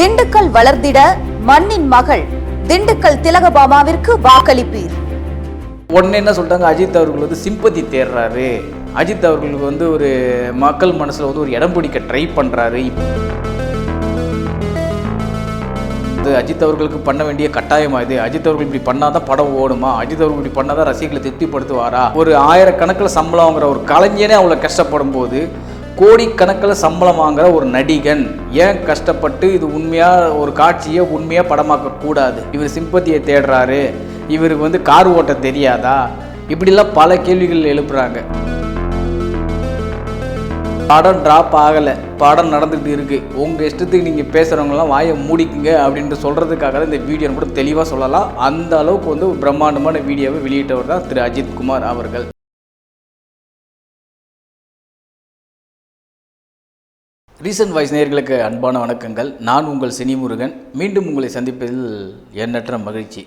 திண்டுக்கல் வளர்ந்திட மண்ணின் மகள் திண்டுக்கல் திலகபாமாவிற்கு வாக்களிப்பீர். உடனே என்ன சொல்லிட்டாங்க? அஜித் அவர்கள் வந்து சிம்பத்தி தேடுறாரு அஜித் அவர்களுக்கு வந்து ஒரு மக்கள் மனசில் வந்து ஒரு இடம் பிடிக்க ட்ரை பண்ணுறாரு இது அஜித் அவர்களுக்கு பண்ண வேண்டிய கட்டாயமா இது. அஜித் அவர்கள் இப்படி பண்ணாதான் படம் ஓடுமா? அஜித் அவர்கள் இப்படி பண்ணாதான் ரசிகர்களை திருப்திப்படுத்துவாரா? ஒரு ஆயிரக்கணக்கில் சம்பளம் ஒரு கலைஞனே அவ்வளோ கஷ்டப்படும் போது கோடிக்கணக்கில் சம்பளம் வாங்குற ஒரு நடிகன். ஏன் கஷ்டப்பட்டு இது உண்மையாக ஒரு காட்சியை உண்மையாக படமாக்க கூடாது இவர் சிம்பத்தியை தேடுறாரு. இவருக்கு வந்து கார் ஓட்ட தெரியாதா? இப்படிலாம் பல கேள்விகள் எழுப்புறாங்க. படம் ட்ராப் ஆகலை. படம் நடந்துகிட்டு இருக்குது உங்கள் இஷ்டத்துக்கு நீங்கள் பேசுகிறவங்களாம் வாயை மூடிக்குங்க அப்படின்ட்டு சொல்கிறதுக்காக தான் இந்த வீடியோ கூட தெளிவாக சொல்லலாம். அந்த அளவுக்கு வந்து பிரம்மாண்டமான வீடியோவை வெளியிட்டவர் தான் திரு அஜித் குமார் அவர்கள். ரீசன்ட் வாய்ஸ் நேயர்களுக்கு அன்பான வணக்கங்கள். நான் உங்கள் சினிமுருகன். மீண்டும் உங்களை சந்திப்பதில் எண்ணற்ற மகிழ்ச்சி.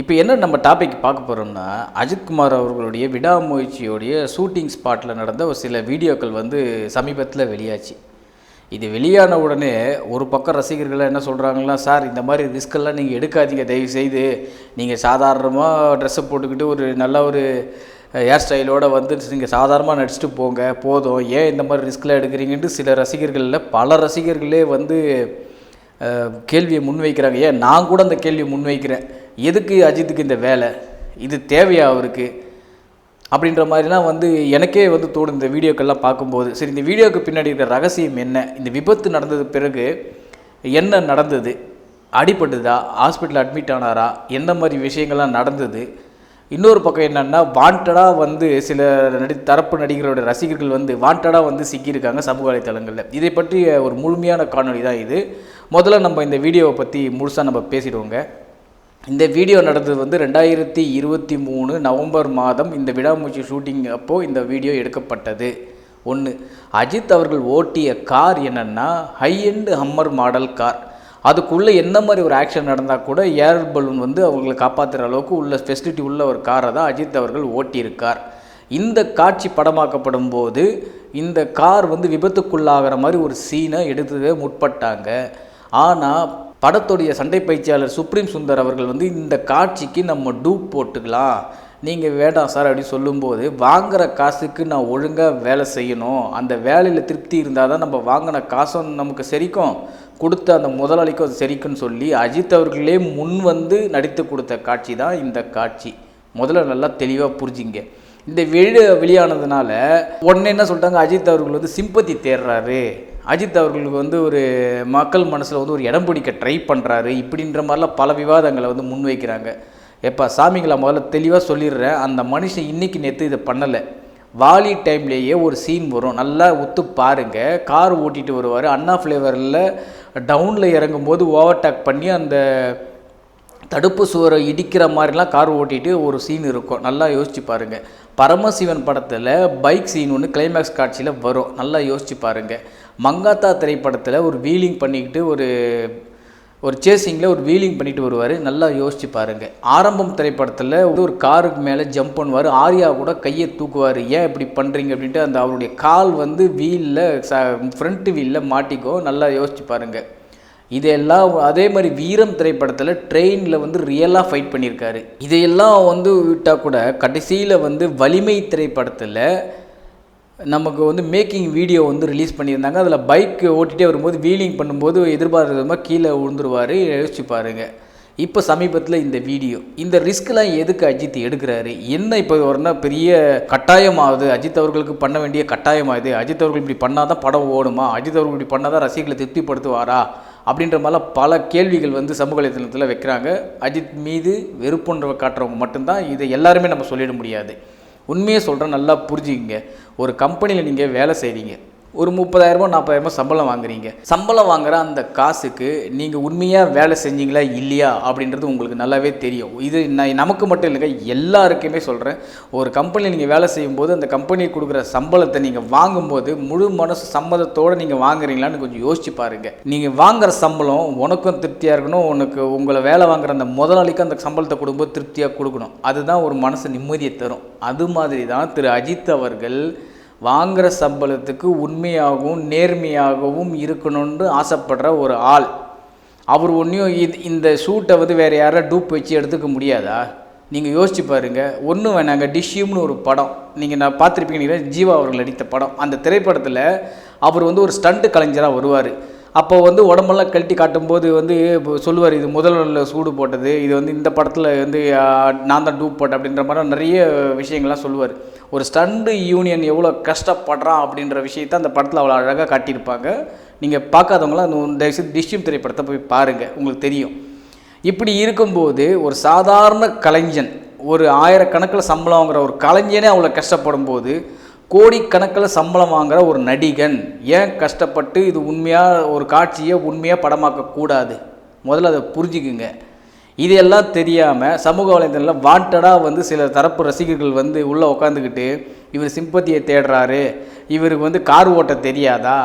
இப்போ என்ன நம்ம டாபிக் பார்க்க போகிறோம்னா அஜித்குமார் அவர்களுடைய விடாமுயற்சியோடைய ஷூட்டிங் ஸ்பாட்டில் நடந்த ஒரு சில வீடியோக்கள் வந்து சமீபத்தில் வெளியாச்சு. இது வெளியான உடனே ஒரு பக்கம் ரசிகர்கள் என்ன சொல்கிறாங்கன்னா சார் இந்த மாதிரி ரிஸ்கெல்லாம் நீங்கள் எடுக்காதீங்க. தயவு செய்து நீங்கள் சாதாரணமாக ட்ரெஸ்ஸை போட்டுக்கிட்டு ஒரு நல்ல ஒரு ஹேர் ஸ்டைலோட வந்து நீங்கள் சாதாரணமாக நடிச்சுட்டு போங்க போதும். ஏன் இந்த மாதிரி ரிஸ்கில் எடுக்கிறீங்கன்ட்டு சில ரசிகர்களில் பல ரசிகர்களே வந்து கேள்வியை முன்வைக்கிறாங்க. ஏன்? நான் கூட அந்த கேள்வியை முன்வைக்கிறேன். எதுக்கு அஜித்துக்கு இந்த வேலை? இது தேவையா அவருக்கு? அப்படின்ற மாதிரிலாம் வந்து எனக்கே வந்து தோணும் இந்த வீடியோக்கெல்லாம் பார்க்கும்போது. சரி இந்த வீடியோக்கு பின்னாடி இருக்கிற ரகசியம் என்ன? இந்த விபத்து நடந்தது பிறகு என்ன நடந்தது? அடிபட்டுதா? ஹாஸ்பிட்டல் அட்மிட் ஆனாரா? எந்த மாதிரி விஷயங்கள்லாம் நடந்தது? இன்னொரு பக்கம் என்னென்னா வாண்டடாக வந்து சில நடி தரப்பு நடிகரோட ரசிகர்கள் வந்து வாண்டடாக வந்து சிக்கியிருக்காங்க சமூக வலைத்தளங்களில். இதை பற்றிய ஒரு முழுமையான காணொளி தான் இது. முதல்ல நம்ம இந்த வீடியோவை பற்றி முழுசாக நம்ம பேசிடுவோங்க. இந்த வீடியோ நடந்தது வந்து ரெண்டாயிரத்தி இருபத்தி மூணு நவம்பர் மாதம் இந்த விடாமூச்சி ஷூட்டிங் அப்போது இந்த வீடியோ எடுக்கப்பட்டது. ஒன்று அஜித் அவர்கள் ஓட்டிய கார் என்னென்னா high end Hummer model car அதுக்குள்ளே என்ன மாதிரி ஒரு ஆக்ஷன் நடந்தால் கூட ஏர் பலூன் வந்து அவங்களை காப்பாற்றுற அளவுக்கு உள்ள ஃபெசிலிட்டி உள்ள ஒரு காரை தான் அஜித் அவர்கள் ஓட்டியிருக்கார். இந்த காட்சி படமாக்கப்படும் போது இந்த கார் வந்து விபத்துக்குள்ளாகிற மாதிரி ஒரு சீனை எடுத்து முற்பட்டாங்க. ஆனால் படத்துடைய சண்டை பயிற்சியாளர் சுப்ரீம் சுந்தர் அவர்கள் வந்து இந்த காட்சிக்கு நம்ம டூப் போட்டுக்கலாம். நீங்கள் வேண்டாம் சார் அப்படின்னு சொல்லும்போது வாங்குகிற காசுக்கு நான் ஒழுங்காக வேலை செய்யணும். அந்த வேலையில் திருப்தி இருந்தால் தான் நம்ம வாங்கின காசும் நமக்கு சரிக்கும். கொடுத்த அந்த முதலாளிக்கும் அது சரிக்குன்னு சொல்லி அஜித் அவர்களே முன் வந்து நடித்து கொடுத்த காட்சி தான் இந்த காட்சி. முதல்ல நல்லா தெளிவாக புரிஞ்சிங்க. இந்த வெளி வெளியானதுனால உடனே என்ன சொல்லிட்டாங்க? அஜித் அவர்கள் வந்து சிம்பத்தி தேடுறாரு அஜித் அவர்களுக்கு வந்து ஒரு மக்கள் மனசில் வந்து ஒரு இடம் பிடிக்க ட்ரை பண்ணுறாரு இப்படின்ற மாதிரிலாம் பல விவாதங்களை வந்து முன்வைக்கிறாங்க. எப்பா சாமிங்களா முதல்ல தெளிவாக சொல்லிடுறேன். அந்த மனுஷன் இன்னைக்கு நேற்று இதை பண்ணலை. வாலி டைம்லேயே ஒரு சீன் வரும். நல்லா ஒத்து பாருங்கள் கார் ஓட்டிகிட்டு வருவார். அண்ணா ஃப்ளேவரில் டவுனில் இறங்கும்போது ஓவர்டேக் பண்ணி அந்த தடுப்பு சுவரை இடிக்கிற மாதிரிலாம் கார் ஓட்டிட்டு ஒரு சீன் இருக்கும். நல்லா யோசிச்சு பாருங்கள் பரமசிவன் படத்தில் பைக் சீன் ஒன்று கிளைமேக்ஸ் காட்சியில் வரும். நல்லா யோசிச்சு பாருங்கள் மங்காத்தா திரைப்படத்தில் ஒரு வீலிங் பண்ணிக்கிட்டு ஒரு ஒரு சேசிங்கில் ஒரு வீலிங் பண்ணிட்டு வருவார். நல்லா யோசிச்சு பாருங்க. ஆரம்பம் திரைப்படத்தில் ஒரு காருக்கு மேலே ஜம்ப் பண்ணுவார். ஆர்யா கூட கையை தூக்குவார். ஏன் இப்படி பண்ணுறீங்க அப்படின்ட்டு அந்த அவருடைய கால் வந்து வீலில் ச ஃப்ரண்ட் வீலில் மாட்டிக்கும் நல்லா யோசிச்சு பாருங்கள் இதெல்லாம் அதே மாதிரி வீரம் திரைப்படத்தில் ட்ரெயினில் வந்து ரியலாக ஃபைட் பண்ணியிருக்காரு. இதையெல்லாம் வந்து விட்டால் கூட கடைசியில் வந்து வலிமை திரைப்படத்தில் நமக்கு வந்து மேக்கிங் வீடியோ வந்து ரிலீஸ் பண்ணியிருந்தாங்க. அதில் பைக் ஓட்டிகிட்டே வரும்போது வீலிங் பண்ணும்போது எதிர்பார்த்த விதமாக கீழே விழுந்துருவார். யோசிச்சு பாருங்கள் இப்போ சமீபத்தில் இந்த வீடியோ இந்த ரிஸ்க்லாம் எதுக்கு அஜித் எடுக்கிறாரு? என்ன இப்போ வரனா பெரிய கட்டாயமாகுது? அஜித் அவர்களுக்கு பண்ண வேண்டிய கட்டாயமாகுது. அஜித் அவர்கள் இப்படி பண்ணால் தான் படம் ஓடுமா? அஜித் அவர்கள் இப்படி பண்ணால் தான் ரசிகர்களை திருப்திப்படுத்துவாரா? அப்படின்ற மாதிரிலாம் பல கேள்விகள் வந்து சமூக வலைத்தளத்தில் வைக்கிறாங்க. அஜித் மீது வெறுப்புன்ற காட்டுறவங்க மட்டும்தான். இதை எல்லாருமே நம்ம சொல்லிட முடியாது. உண்மையை சொல்கிறேன் நல்லா புரிஞ்சுக்கிங்க. ஒரு கம்பெனியில் நீங்கள் வேலை செய்கிறீங்க ஒரு முப்பதாயிரரூபா நாற்பதாயிரரூபா சம்பளம் வாங்குறீங்க. சம்பளம் வாங்குற அந்த காசுக்கு நீங்கள் உண்மையாக வேலை செஞ்சீங்களா இல்லையா அப்படின்றது உங்களுக்கு நல்லாவே தெரியும். இது நான் நமக்கு மட்டும் இல்லைங்க எல்லாருக்குமே சொல்கிறேன் ஒரு கம்பெனியில் நீங்கள் வேலை செய்யும்போது அந்த கம்பெனி கொடுக்குற சம்பளத்தை நீங்கள் வாங்கும்போது முழு மனசு சம்மதத்தோடு நீங்கள் வாங்குறீங்களான்னு கொஞ்சம் யோசிச்சு பாருங்கள் நீங்கள் வாங்குற சம்பளம் உனக்கும் திருப்தியாக இருக்கணும் உனக்கு உங்களை வேலை வாங்குற அந்த முதலாளிக்கு அந்த சம்பளத்தை கொடுக்கும்போது திருப்தியாக கொடுக்கணும். அதுதான் ஒரு மனசு நிம்மதியை தரும். அது மாதிரி தான் திரு அஜித் அவர்கள் வாங்குகிற சம்பளத்துக்கு உண்மையாகவும் நேர்மையாகவும் இருக்கணும்னு ஆசைப்படுற ஒரு ஆள். அவர் ஒன்றையும் இது இந்த ஷூட்டை வந்து வேறு யாராவது டூப் வச்சு எடுத்துக்க முடியாதா? நீங்கள் யோசிச்சு பாருங்கள் ஒன்றும் வேணாங்க டிஷ்யூம்னு ஒரு படம். நீங்கள் நான் பார்த்துருப்பீங்க ஜீவா அவர்கள் நடித்த படம். அந்த திரைப்படத்தில் அவர் வந்து ஒரு ஸ்டண்ட்டு கலைஞராக வருவார். அப்போ வந்து உடம்பெல்லாம் கழட்டி காட்டும்போது வந்து இப்போ சொல்லுவார் இது முதல் சூடு போட்டது இது வந்து இந்த படத்தில் வந்து நான் தான் டூப் போட்டேன் அப்படின்ற மாதிரி நிறைய விஷயங்கள்லாம் சொல்லுவார். ஒரு ஸ்டண்டு யூனியன் எவ்வளோ கஷ்டப்படுறான் அப்படின்ற விஷயத்த அந்த படத்தில் அவ்வளோ அழகாக காட்டியிருப்பாங்க. நீங்கள் பார்க்காதவங்களாம் அந்த தயவுசெய்து டிஷ்யூம் திரைப்படத்தை போய் பாருங்கள் உங்களுக்கு தெரியும். இப்படி இருக்கும்போது ஒரு சாதாரண கலைஞன் ஒரு ஆயிரக்கணக்கில் சம்பளம் வாங்குற ஒரு கலைஞனே அவ்வளோ கஷ்டப்படும் போது கோடிக்கணக்கில் சம்பளம் வாங்குகிற ஒரு நடிகன். ஏன் கஷ்டப்பட்டு இது உண்மையாக ஒரு காட்சியை உண்மையாக படமாக்கக்கூடாது? முதல்ல அதை புரிஞ்சுக்குங்க. இதெல்லாம் தெரியாமல் சமூக வலைதளத்தில் வாண்டடாக வந்து சில தரப்பு ரசிகர்கள் வந்து உள்ளே உட்காந்துக்கிட்டு இவர் சிம்பத்தியை தேடுறாரு இவருக்கு வந்து கார் ஓட்ட தெரியாதா?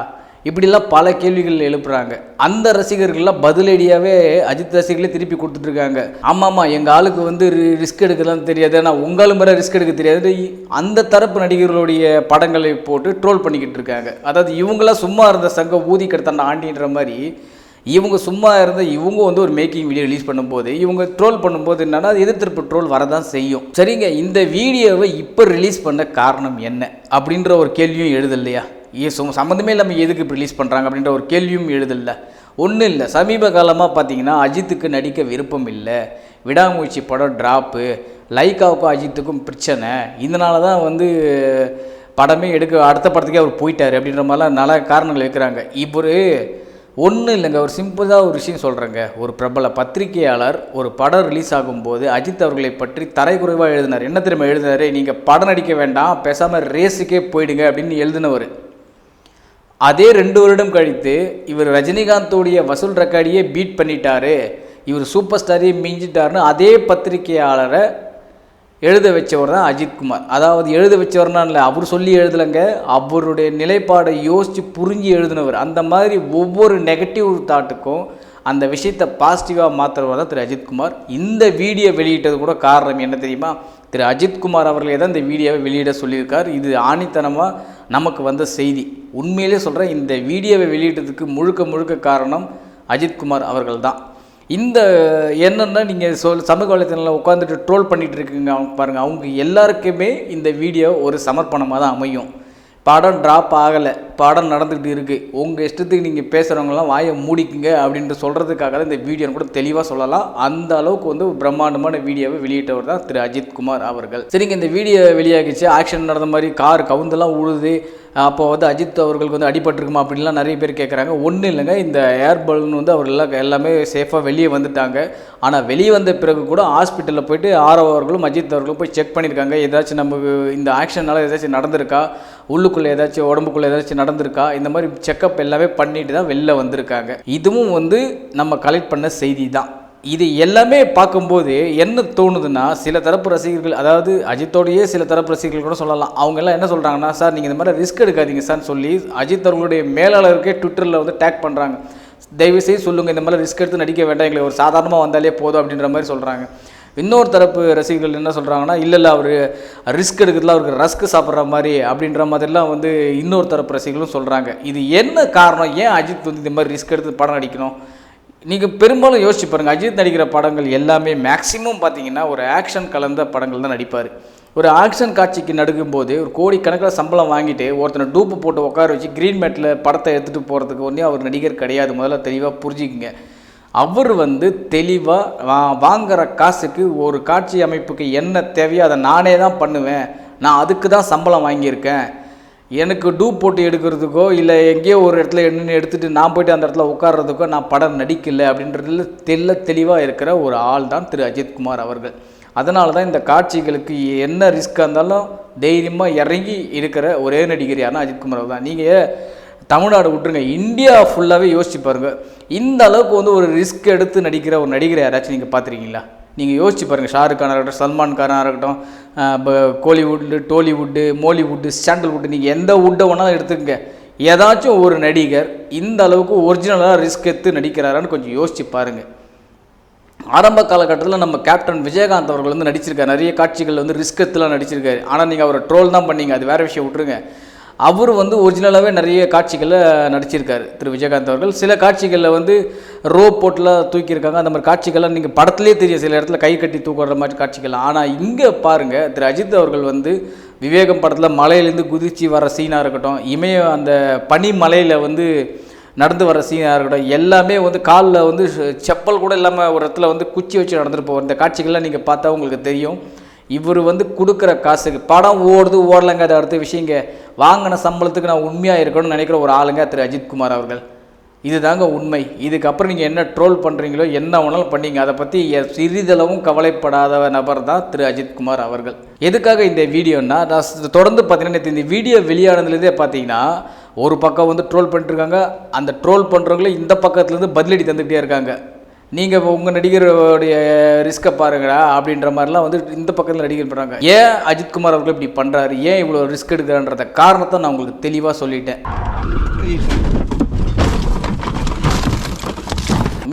இப்படிலாம் பல கேள்விகள் எழுப்புறாங்க. அந்த ரசிகர்கள்லாம் பதிலடியாகவே அஜித் ரசிகர்களே திருப்பி கொடுத்துட்ருக்காங்க. ஆமாம்மா எங்கள் ஆளுக்கு வந்து ரிஸ்க் எடுக்கலாம் தெரியாது. ஆனால் உங்களும் மேலே ரிஸ்க் எடுக்க தெரியாது. அந்த தரப்பு நடிகர்களுடைய படங்களை போட்டு ட்ரோல் பண்ணிக்கிட்டு இருக்காங்க அதாவது இவங்களாம் சும்மா இருந்த சங்க ஊதி கெடுத்தாண்ட ஆண்டின்ற மாதிரி இவங்க சும்மா இருந்த இவங்க வந்து ஒரு மேக்கிங் வீடியோ ரிலீஸ் பண்ணும்போது இவங்க ட்ரோல் பண்ணும்போது என்னன்னா எதிர்த்திருப்பு ட்ரோல் வரதான் செய்யும். சரிங்க இந்த வீடியோவை இப்போ ரிலீஸ் பண்ண காரணம் என்ன? அப்படின்ற ஒரு கேள்வியும் எழுதலையா? சம்மந்தமே இல்லாமல் எதுக்கு இப்போ ரிலீஸ் பண்ணுறாங்க அப்படின்ற ஒரு கேள்வியும் எழுதல. ஒன்றும் இல்லை. சமீப காலமாக பார்த்தீங்கன்னா அஜித்துக்கு நடிக்க விருப்பம் இல்லை. விடாமுயற்சி படம் ட்ராப்பு லைக்காவுக்கும் அஜித்துக்கும் பிரச்சனை. இதனால தான் வந்து படமே எடுக்க அடுத்த படத்துக்கே அவர் போயிட்டார் அப்படின்ற மாதிரிலாம் நல்ல காரணங்கள் இருக்கிறாங்க. இவர் ஒன்றும் இல்லைங்க. ஒரு சிம்பிளாக ஒரு விஷயம் சொல்கிறேங்க ஒரு பிரபல பத்திரிகையாளர் ஒரு படம் ரிலீஸ் ஆகும்போது அஜித் அவர்களை பற்றி தரைக்குறைவாக எழுதினார். என்ன திரும்ப எழுதினார் நீங்கள் படம் நடிக்க வேண்டாம் பேசாமல் ரேஸுக்கே போயிடுங்க அப்படின்னு எழுதினவர். அதே ரெண்டு வருடம் கழித்து இவர் ரஜினிகாந்தோடைய வசூல் ரெக்கார்டையே பீட் பண்ணிட்டாரு. இவர் சூப்பர் ஸ்டாரையே மிஞ்சிட்டார்னு அதே பத்திரிகையாளரை எழுத வச்சவர் தான் அஜித்குமார் அதாவது எழுத வச்சவர்னா இல்லை அவர் சொல்லி எழுதலைங்க. அவருடைய நிலைப்பாடை யோசித்து புரிஞ்சு எழுதினவர். அந்த மாதிரி ஒவ்வொரு நெகட்டிவ் தாட்டுக்கும் அந்த விஷயத்தை பாசிட்டிவாக மாற்றுறவர் தான் திரு அஜித்குமார் இந்த வீடியோ வெளியிட்டது கூட காரணம் என்ன தெரியுமா? திரு அஜித்குமார் அவர்களே தான் இந்த வீடியோவை வெளியிட சொல்லியிருக்கார். இது ஆணித்தனமாக நமக்கு வந்த செய்தி. உண்மையிலே சொல்கிறேன் இந்த வீடியோவை வெளியிட்டதுக்கு முழுக்க முழுக்க காரணம் அஜித்குமார் அவர்கள் தான். இந்த என்னென்னா நீங்கள் சொல் சமூக வலைத்தளத்தில் உட்காந்துட்டு ட்ரோல் பண்ணிகிட்டு இருக்கீங்க. அவங்க பாருங்கள் அவங்க எல்லாருக்குமே இந்த வீடியோ ஒரு சமர்ப்பணமாக தான் அமையும். படம் ட்ராப் ஆகலை. பாடம் நடந்துக்கிட்டு இருக்குது உங்கள் இஷ்டத்துக்கு நீங்கள் பேசுகிறவங்களாம் வாயை மூடிக்குங்க அப்படின்ட்டு சொல்கிறதுக்காக தான் இந்த வீடியோ கூட தெளிவாக சொல்லலாம். அந்த அளவுக்கு வந்து பிரம்மாண்டமான வீடியோவை வெளியிட்டவர் தான் திரு அஜித் குமார் அவர்கள். சரிங்க இந்த வீடியோ வெளியாகிச்சு. ஆக்ஷன் நடந்த மாதிரி கார் கவுந்தெல்லாம் உழுது அப்போ வந்து அஜித் அவர்களுக்கு வந்து அடிபட்டிருக்குமா அப்படின்லாம் நிறைய பேர் கேட்குறாங்க ஒன்றும் இல்லைங்க இந்த ஏர் பலூன் வந்து அவர் எல்லாம் எல்லாமே சேஃபாக வெளியே வந்துட்டாங்க. ஆனால் வெளியே வந்த பிறகு கூட ஹாஸ்பிட்டலில் போயிட்டு ஆரவ் அவர்களும் அஜித் அவர்களும் போய் செக் பண்ணியிருக்காங்க. ஏதாச்சும் நமக்கு இந்த ஆக்ஷனால் ஏதாச்சும் நடந்திருக்கா? உள்ளுக்குள்ளே ஏதாச்சும் உடம்புக்குள்ளே ஏதாச்சும் நடந்திருக்கா? இந்த மாதிரி செக்கப் எல்லாமே பண்ணிட்டு தான் வெளில வந்திருக்காங்க. இதுவும் வந்து நம்ம கலெக்ட் பண்ண செய்தி தான் இது எல்லாமே பார்க்கும்போது என்ன தோணுதுன்னா சில தரப்பு ரசிகர்கள் அதாவது அஜித்தோடையே சில தரப்பு ரசிகர்கள் கூட சொல்லலாம். அவங்க எல்லாம் என்ன சொல்கிறாங்கன்னா சார் நீங்கள் இந்த மாதிரி ரிஸ்க் எடுக்காதீங்க சார்னு சொல்லி அஜித் அவர்களுடைய மேலாளருக்கே ட்விட்டரில் வந்து டேக் பண்ணுறாங்க தயவுசெய்து சொல்லுங்கள் இந்த மாதிரி ரிஸ்க் எடுத்து நடிக்க வேண்டாம் எங்களுக்கு ஒரு சாதாரணமாக வந்தாலே போதும் அப்படின்ற மாதிரி சொல்கிறாங்க இன்னொரு தரப்பு ரசிகர்கள் என்ன சொல்கிறாங்கன்னா இல்லை இல்லை அவர் ரிஸ்க் எடுக்கிறதுல அவருக்கு ரஸ்க் சாப்பிட்ற மாதிரி அப்படின்ற மாதிரிலாம் வந்து இன்னொரு தரப்பு ரசிகர்களும் சொல்கிறாங்க இது என்ன காரணம்? ஏன் அஜித் வந்து இந்த மாதிரி ரிஸ்க் எடுத்து படம் நடிக்கணும்? நீங்கள் பெரும்பாலும் யோசிச்சு பாருங்கள் அஜித் நடிக்கிற படங்கள் எல்லாமே மேக்ஸிமம் பார்த்தீங்கன்னா ஒரு ஆக்ஷன் கலந்த படங்கள் தான் நடிப்பார். ஒரு ஆக்ஷன் காட்சிக்கு நடுக்கும்போது ஒரு கோடிக்கணக்கில் சம்பளம் வாங்கிட்டு ஒருத்தனை டூப்பு போட்டு உட்கார வச்சு க்ரீன் மேட்டில் படத்தை எடுத்துகிட்டு போகிறதுக்கு ஒன்றே அவர் நடிகர் கிடையாது. முதல்ல தெளிவாக புரிஞ்சுக்குங்க. அவர் வந்து தெளிவாக வா வாங்குற காசுக்கு ஒரு காட்சி அமைப்புக்கு என்ன தேவையோ அதை நானே தான் பண்ணுவேன். நான் அதுக்கு தான் சம்பளம் வாங்கியிருக்கேன். எனக்கு டூப் போட்டு எடுக்கிறதுக்கோ இல்லை எங்கேயோ ஒரு இடத்துல என்னென்னு எடுத்துகிட்டு நான் போய்ட்டு அந்த இடத்துல உட்கார்றதுக்கோ நான் படம் நடிக்கலை அப்படின்றதுல தெல்ல தெளிவாக இருக்கிற ஒரு ஆள் தான் திரு அஜித்குமார் அவர்கள். அதனால தான் இந்த காட்சிகளுக்கு என்ன ரிஸ்க்காக இருந்தாலும் தைரியமாக இறங்கி இருக்கிற ஒரே நடிகர் யாருன்னா அஜித்குமார் அவர் தான் நீங்கள் தமிழ்நாடு விட்டுருங்க. இந்தியா ஃபுல்லாகவே யோசிச்சு பாருங்கள் இந்த அளவுக்கு வந்து ஒரு ரிஸ்க் எடுத்து நடிக்கிற ஒரு நடிகரை யாராச்சும் நீங்கள் பார்த்துருக்கீங்களா? நீங்கள் யோசிச்சு பாருங்கள் ஷாருக் கானாக இருக்கட்டும் சல்மான் கானாக இருக்கட்டும் இப்போ கோலிவுட்டு டோலிவுட்டு மோலிவுட்டு சாண்டல்வுட்டு நீங்கள் எந்த வுட்டை வேணாலும் எடுத்துக்கங்க. ஏதாச்சும் ஒரு நடிகர் இந்த அளவுக்கு ஒரிஜினலாக ரிஸ்க் எடுத்து நடிக்கிறாரான்னு கொஞ்சம் யோசிச்சு பாருங்கள் ஆரம்ப காலகட்டத்தில் நம்ம கேப்டன் விஜயகாந்த் அவர்கள் வந்து நடிச்சிருக்காரு. நிறைய காட்சிகள் வந்து ரிஸ்க் எடுத்துலாம் நடிச்சிருக்காரு. ஆனால் நீங்கள் அவரை ட்ரோல் தான் பண்ணீங்க. அது வேறு விஷயம் விட்ருங்க அவர் வந்து ஒரிஜினலாகவே நிறைய காட்சிகளில் நடிச்சிருக்காரு. திரு. விஜயகாந்த் அவர்கள். சில காட்சிகளில் வந்து ரோப் போட்டெலாம் தூக்கியிருக்காங்க. அந்த மாதிரி காட்சிகள்லாம் நீங்கள் படத்துலேயே தெரியும். சில இடத்துல கை கட்டி தூக்குற மாதிரி காட்சிகள். ஆனால் இங்கே பாருங்கள் திரு. அஜித் அவர்கள் வந்து விவேகம் படத்தில் மலையிலேருந்து குதிச்சு வர சீனாக இருக்கட்டும் இமய அந்த பனி மலையில் வந்து நடந்து வர சீனாக இருக்கட்டும் எல்லாமே வந்து காலில் வந்து செப்பல் கூட இல்லாமல் ஒரு இடத்துல வந்து குச்சி வச்சு நடந்துட்டு போகிற இந்த காட்சிகள்லாம் நீங்கள் பார்த்தா உங்களுக்கு தெரியும். இவர் வந்து கொடுக்குற காசுக்கு படம் ஓடுது ஓடலைங்க. அது அடுத்த விஷயங்க வாங்கின சம்பளத்துக்கு நான் உண்மையாக இருக்கணும்னு நினைக்கிற ஒரு ஆளுங்க திரு. அஜித்குமார் அவர்கள். இதுதாங்க உண்மை. இதுக்கப்புறம் நீங்கள் என்ன ட்ரோல் பண்ணுறீங்களோ என்ன வேணாலும் பண்ணீங்க. அதை பற்றி சிறிதளவும் கவலைப்படாத நபர் தான் திரு. அஜித்குமார் அவர்கள். எதுக்காக இந்த வீடியோன்னா நான் தொடர்ந்து பார்த்தீங்கன்னா இந்த வீடியோ வெளியானதுலேருந்தே பார்த்தீங்கன்னா ஒரு பக்கம் வந்து ட்ரோல் பண்ணிட்டுருக்காங்க அந்த ட்ரோல் பண்ணுறவங்களே இந்த பக்கத்துலேருந்து பதிலடி தந்துக்கிட்டே இருக்காங்க. நீங்கள் உங்கள் நடிகருடைய ரிஸ்க்கை பாருங்கடா அப்படின்ற மாதிரிலாம் வந்து இந்த பக்கத்தில் நடிகர் பண்ணுறாங்க ஏன் அஜித்குமார் அவர்கள் இப்படி பண்ணுறாரு ஏன் இவ்வளோ ரிஸ்க் எடுக்கிறான்றத காரணத்தை நான் உங்களுக்கு தெளிவாக சொல்லிட்டேன்.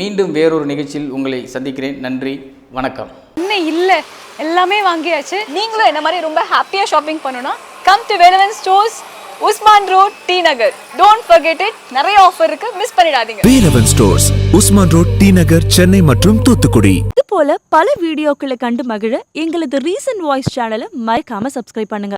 மீண்டும் வேறொரு நிகழ்ச்சியில் உங்களை சந்திக்கிறேன். நன்றி வணக்கம். இன்னும் இல்லை. எல்லாமே வாங்கியாச்சு. நீங்களும் என்ன மாதிரி ரொம்ப ஹாப்பியாக ஷாப்பிங் பண்ணணும்னா come to Velavan stores Usman road T Nagar. Don't forget it. நிறைய ஆஃபர் இருக்கு. மிஸ் பண்ணிடாதீங்க. Velavan stores Usman road T Nagar Chennai மற்றும் தூத்துக்குடி. இது போல பல வீடியோக்களை கண்டு மகிழ எங்களது ரீசன்ட் வாய்ஸ் சேனலை மறக்காம சப்ஸ்கிரைப் பண்ணுங்க.